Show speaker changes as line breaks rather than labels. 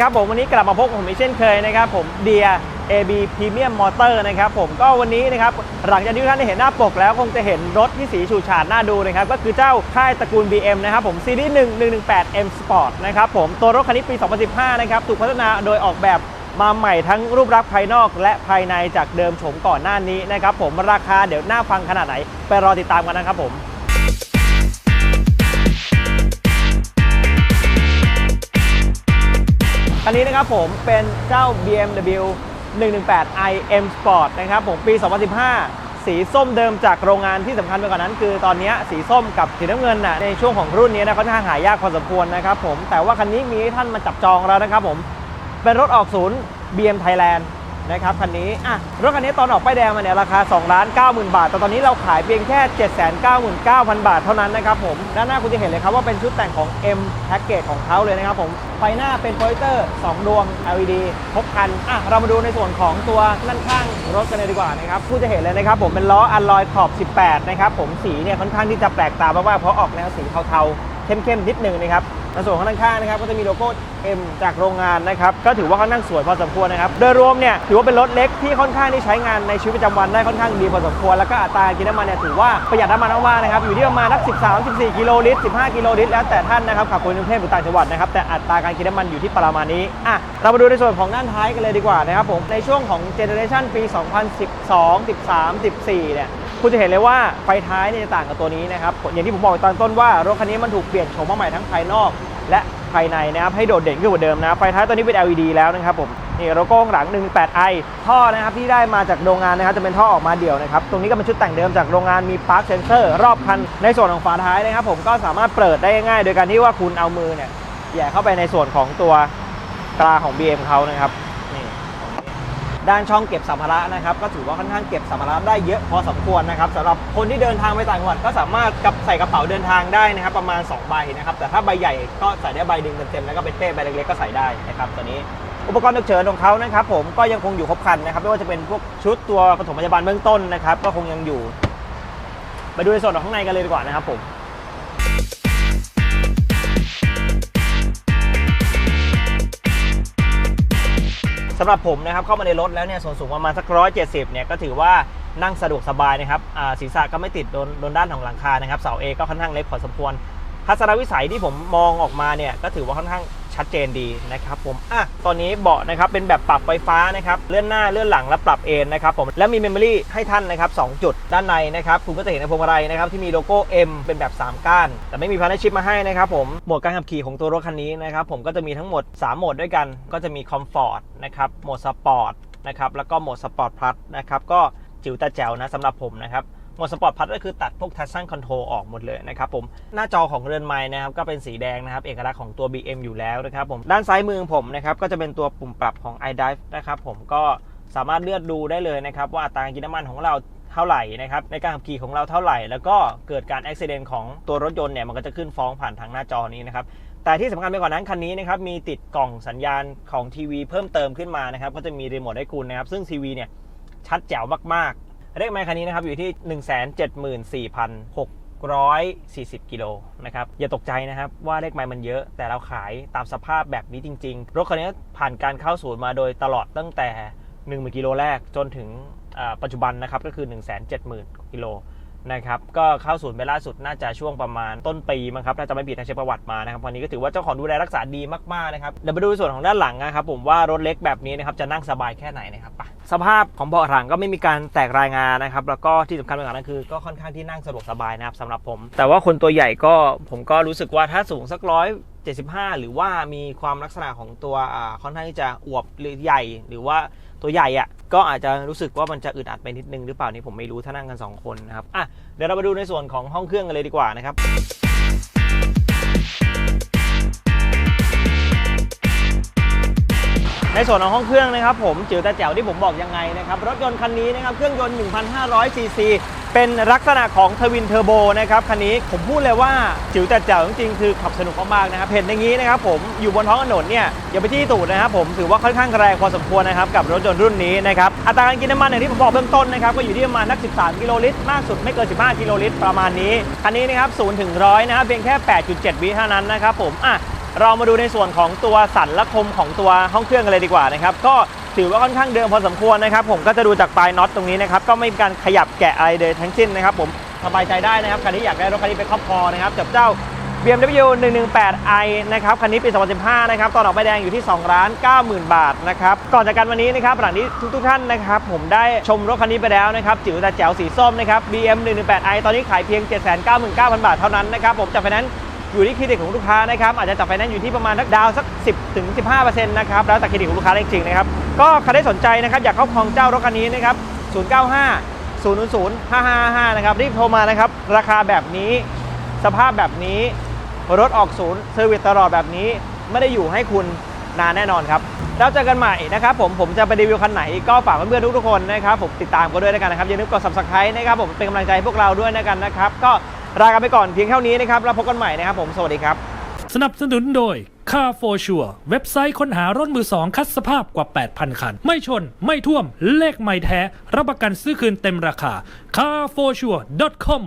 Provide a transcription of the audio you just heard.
ครับผมวันนี้กลับมาพบกับผมอีกเช่นเคยนะครับผมเดีย AB Premium Motor นะครับผมก็วันนี้นะครับหลังจากที่ท่านได้เห็นหน้าปกแล้วคงจะเห็นรถที่สีฉูดฉาดน่าดูนะครับก็คือเจ้าค่ายตระกูล BM นะครับผมซีรีส์1 118 M Sport นะครับผมตัวรถคันนี้ปี 2015 นะครับถูกพัฒนาโดยออกแบบมาใหม่ทั้งรูปลักษณ์ภายนอกและภายในจากเดิมโฉมก่อนหน้านี้นะครับผมราคาเดี๋ยวน่าฟังขนาดไหน ไปรอติดตามกันนะครับผม คันนี้นะครับผมเป็นเจ้า BMW 118 i M Sport นะครับผมปี 2015 สีส้มเดิมจากโรงงานที่สำคัญไปกว่านั้น คือตอนนี้สีส้มกับสีน้ำเงินน่ะในช่วงของรุ่นนี้นะค่อนข้างหายากพอสมควรนะครับผมแต่ว่าคันนี้มีให้ท่านมาจับจองแล้วนะครับผมเป็นรถออกศูนย์ BM Thailand นะครับคันนี้อะรถคันนี้ตอนออกป้ายแดงมาเนี่ยราคา2ล้าน9 0,000 บาท แต่ตอนนี้เราขายเพียงแค่ 799,000 บาทเท่านั้นนะครับผมด้านหน้าคุณจะเห็นเลยครับว่าเป็นชุดแต่งของ M Package ของเขาเลยนะครับผมไฟหน้าเป็นโปรเจคเตอร์ 2 ดวง LED ครบคันอะเรามาดูในส่วนของตัวด้านข้างรถกันเลยดีกว่านะครับคุณจะเห็นเลยนะครับผมเป็นล้ออัลลอยขอบ 18 นะครับผมสีเนี่ยค่อนข้างที่จะแปลกตามากๆเพราะออกแนวสีเทาๆ เข้มๆนิดนึงนะครับในส่วนของด้านข้างนะครับก็จะมีโลโก้ M จากโรงงานนะครับก็ถือว่าค่อนข้างสวยพอสมควรนะครับโดยรวมเนี่ยถือว่าเป็นรถเล็กที่ค่อนข้างที่ใช้งานในชีวิตประจำวันได้ค่อนข้างดีพอสมควรแล้วก็อัตราการกินน้ำมันเนี่ยถือว่าประหยัดน้ำมันมากๆนะครับอยู่ที่ประมาณนัก13 14กิโลลิตร15กิโลลิตรแล้วแต่ท่านนะครับขับคนกรุงเทพหรือต่างจังหวัดนะครับแต่อัตราการกินน้ำมันอยู่ที่ประมาณนี้อะเรามาดูในส่วนของด้านท้ายกันเลยดีกว่านะครับผมในช่วงของเจเนอเรชันปี 2012 13 14เนี่ย คุณจะเห็นเลยว่าไฟท้ายเนี่ยจะต่างกับตัวนี้นะครับ อย่างที่ผมบอกตอนต้นว่ารถคันนี้มันถูกเปลี่ยนโฉมมาใหม่ทั้งภายนอก และภายในนะครับให้โดดเด่นขึ้นกว่าเดิมนะไฟท้ายตัวนี้เป็น LED แล้วนะครับผมนี่โลโก้ข้างหลัง 18i ท่อนะครับที่ได้มาจากโรงงานนะครับจะเป็นท่อออกมาเดี่ยวนะครับตรงนี้ก็เป็นชุดแต่งเดิมจากโรงงานมีปาร์คเซนเซอร์รอบคันในส่วนของฝาท้ายนะครับผมก็สามารถเปิดได้ง่ายโดยการที่ว่าคุณเอามือเนี่ยแย่เข้าไปในส่วนของตัวกลาของ BM เขานะครับ ด้านช่องเก็บสัมภาระนะครับ ก็ถือว่าค่อนข้างเก็บสัมภาระได้เยอะพอสมควรนะครับสำหรับคนที่เดินทางไปต่างจังหวัดก็สามารถกับใส่กระเป๋าเดินทางได้นะครับ ประมาณ2ใบนะครับ แต่ถ้าใบใหญ่ก็ใส่ได้ใบดึงเต็มๆแล้วก็เป็นเป้ใบเล็กๆก็ใส่ได้นะครับตัวนี้อุปกรณ์ฉุกเฉินของเขานะครับผมก็ยังคงอยู่ครบครันนะครับไม่ว่าจะเป็นพวกชุดตัวปฐมพยาบาลเบื้องต้นนะครับ ก็คงยังอยู่ ไปดูในส่วนของข้างในกันเลยดีกว่านะครับผม สำหรับผมนะครับเข้ามาในรถแล้วเนี่ยส่วนสูงประมาณสักร้อยเจ็ดสิบเนี่ยก็ถือว่านั่งสะดวกสบายนะครับศีรษะก็ไม่ติดโดนโดนด้านของหลังคานะครับเสาเอก็ค่อนข้างเล็กพอสมควรทัศนวิสัยที่ผมมองออกมาเนี่ยก็ถือว่าค่อนข้าง ชัดเจนดีนะครับผมอะตอนนี้เบาะนะครับเป็นแบบปรับไฟฟ้านะครับเลื่อนหน้าเลื่อนหลังและปรับเอนนะครับผมและมีเมมโมรี่ให้ท่านนะครับสองจุดด้านในนะครับคุณก็จะเห็นในพวงมาลัยนะครับที่มีโลโก้ M เป็นแบบ 3 ก้าน แต่ไม่มีพาร์ทชิพมาให้นะครับผมโหมดการขับขี่ของตัวรถคันนี้นะครับผมก็จะมีทั้งหมด 3 โหมดด้วยกัน ก็จะมีคอมฟอร์ตนะครับโหมดสปอร์ตนะครับแล้วก็โหมดสปอร์ตพลัสนะครับก็จิ๋วต่แจ๋วนะสำหรับผมนะครับ หมดสปอร์ตพัทก็คือตัดพวกทัชชั่นคอนโทรลออกหมดเลยนะครับผมหน้าจอของเรือนไม้นะครับก็เป็นสีแดงนะครับเอกลักษณ์ของตัว BM อยู่แล้วนะครับผมด้านซ้ายมือของผมนะครับก็จะเป็นตัวปุ่มปรับของ iDrive นะครับผมก็สามารถเลือกดูได้เลยนะครับว่าอัตราการกินน้ำมันของเราเท่าไหร่นะครับในการขับขี่ของเราเท่าไหร่ แล้วก็เกิดการอุบิเหตุของตัวรถยนต์เนี่ยมันก็จะขึ้นฟ้องผ่านทางหน้าจอนี้นะครับแต่ที่สำคัญไปกว่านั้นคันนี้นะครับมีติดกล่องสัญญาณของทีวีเพิ่มเติมขึ้นมานะครับก็จะมีรีโมทให้คุณนะครับซึ่งทีวีเนี่ยชัดแจ๋วมากๆ เลขไมค์คันนี้นะครับอยู่ที่ 174,640 กิโลนะครับอย่าตกใจนะครับว่าเลขไมค์มันเยอะแต่เราขายตามสภาพแบบนี้จริง ๆ รถคันนี้ผ่านการเข้าศูนย์มาโดยตลอดตั้งแต่10,000กิโลแรกจนถึงปัจจุบันนะครับก็คือ 170,000กิโล นะครับก็เข้าศูนย์ไปล่าสุดน่าจะช่วงประมาณต้นปีมั้งครับถ้าจะไม่ผิดทางเช็คประวัติมานะครับวันนี้ก็ถือว่าเจ้าของดูแลรักษาดีมากๆนะครับเดี๋ยวมาดูส่วนของด้านหลังนะครับผมว่ารถเล็กแบบนี้นะครับจะนั่งสบายแค่ไหนนะครับไปสภาพของเบาะหลังก็ไม่มีการแตกรายงานนะครับแล้วก็ที่สำคัญไปกว่านั้นคือ ก็ค่อนข้างที่นั่งสะดวกสบายนะครับสำหรับผม แต่ว่าคนตัวใหญ่ก็ผมก็รู้สึกว่าถ้าสูงสักร้อย75 หรือว่ามีความลักษณะของตัวค่อนข้างที่จะอวบหรือใหญ่หรือว่า ตัวใหญ่อะก็อาจจะรู้สึกว่ามันจะอึดอัดไปนิดนึงหรือเปล่านี่ผมไม่รู้ถ้านั่งกัน 2 คนนะครับอะเดี๋ยวเรามาดูในส่วนของห้องเครื่องกันเลยดีกว่านะครับ ในส่วนของห้องเครื่องนะครับผมจิ๋วแต่แจ๋วที่ผมบอกยังไงนะครับรถยนต์คันนี้นะครับเครื่องยนต์ 1,500 ซีซีเป็นลักษณะของทวินเทอร์โบนะครับคันนี้ผมพูดเลยว่าจิ๋วแต่แจ๋วจริงๆคือขับสนุกมากๆนะครับเห็นอย่างนี้นะครับผมอยู่บนท้องถนนเนี่ยอย่าไปที่ตูดนะครับผมถือว่าค่อนข้างแรงพอสมควรนะครับกับรถยนต์รุ่นนี้นะครับอัตราการกินน้ำมันอย่างที่ผมบอกเบื้องต้นนะครับก็อยู่ที่ประมาณนัก 13 กิโลลิตรมากสุดไม่เกิน 15 กิโลลิตรประมาณนี้คันนี้นะครับ0ถึง100นะครับเพียงแค่ 8.7 วิเท่านั้นนะครับผมอะ เรามาดูในส่วนของตัวสันและคมของตัวห้องเครื่องกันเลยดีกว่านะครับ ก็ถือว่าค่อนข้างเดิมพอสมควรนะครับ ผมก็จะดูจากปลายน็อตตรงนี้นะครับ ก็ไม่มีการขยับแกะอะไรเลยทั้งสิ้นนะครับ ผมสบายใจได้นะครับคันนี้อยากได้รถคันนี้ไปครอบครองนะครับกับเจ้า BMW 118i นะครับคันนี้ปี 2015 นะครับ ตอนออกใบแดงอยู่ที่ 2 ล้าน 90,000 บาทนะครับ ก่อนจากกันวันนี้นะครับ หลังนี้ทุกๆท่านนะครับ ผมได้ชมรถคันนี้ไปแล้วนะครับ จิ๋วแต่แจ๋วสีส้มนะครับ BM 118i ตอนนี้ขายเพียง 799,000 บาทเท่านั้นนะครับ ผมจัดไฟแนนซ์ อยู่ที่เครดิตของลูกค้านะครับอาจจะจัดไฟแนนซ์อยู่ที่ประมาณสักดาวสัก 10ถึง15%นะครับแล้วแต่เครดิตของลูกค้าจริงๆนะครับก็ใครได้สนใจนะครับอยากครอบครองเจ้ารถคันนี้นะครับ095 000 5555 นะครับ รีบโทรมานะครับ ราคาแบบนี้สภาพแบบนี้ รถออกศูนย์เซอร์วิสตลอดแบบนี้ ไม่ได้อยู่ให้คุณนานแน่นอนครับ แล้วเจอกันใหม่นะครับผมผมจะไปรีวิวคันไหน ก็ฝากเพื่อนๆทุกๆคนนะครับ ผมติดตามกันด้วยแล้วกันนะครับ อย่าลืมกด subscribe นะครับผมเป็นกำลังใจให้พวกเราด้วยนะกันนะครับ ก็ ลากันไปก่อนเพียงเท่านี้นะครับแล้วพบกันใหม่นะครับผมสวัสดีครับ
สนับสนุนโดย Car for Sure เว็บไซต์ค้นหารถมือสองคัดสภาพกว่า 8,000 คัน ไม่ชน ไม่ท่วม เลขไม่แท้ รับประกันซื้อคืนเต็มราคา carforsure.com